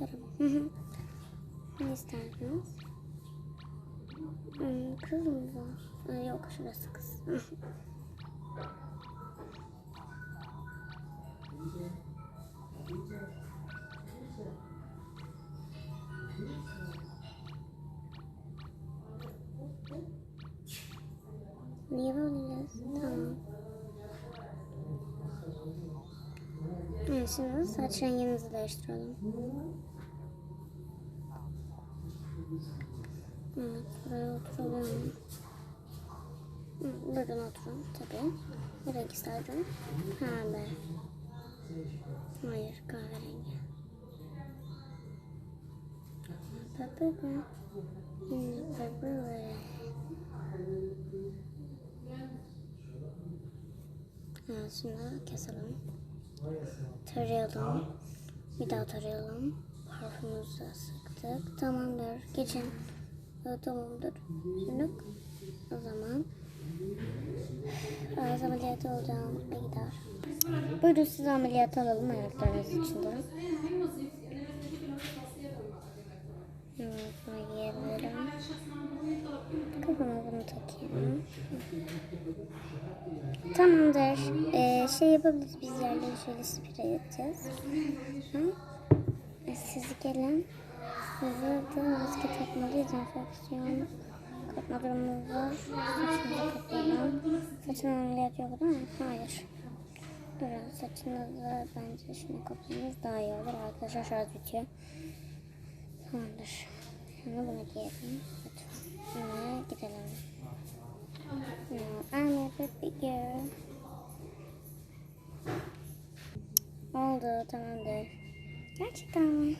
Bakarım. Hı hı. ne istersiniz? Hmm, kız mı bu? Aa, yok şurası kız. Niye böyle? Tamam. Şimdi saç renginizi değiştirelim. Evet, buraya oturalım. Buyurun oturun tabii. Ne renk isterdin? Pembe. Hayır, kahverengi. Yine pembe. Evet, şimdi keselim. Tarayalım. Bir daha tarayalım. Parfümümüzü sıktık. Tamamdır. Geçin. Evet, tamamdır. Şimdi o zaman ağız ameliyatı olacağım. gider. Buyurun size ameliyat alalım ayaklarınız için giyebilirim. Kafama bunu takayım. Tamamdır. Ee, şey yapabiliriz. Biz yerleri şöyle sprey edeceğiz. Hı? Ee, Siz gelin. Size de maske takmalıyız. Enfeksiyon kapma durumumuz var. Saçınızı kapayalım. Saçın ameliyat yok değil mi? Hayır. Durun saçınızı bence şunu kapamanız daha iyi olur. Arkadaşlar şarj bitiyor. Tamamdır. Şimdi bunu giyelim. Lütfen. Ve gidelim. I'm a baby girl. Oldu tamamdır. Gerçekten mi?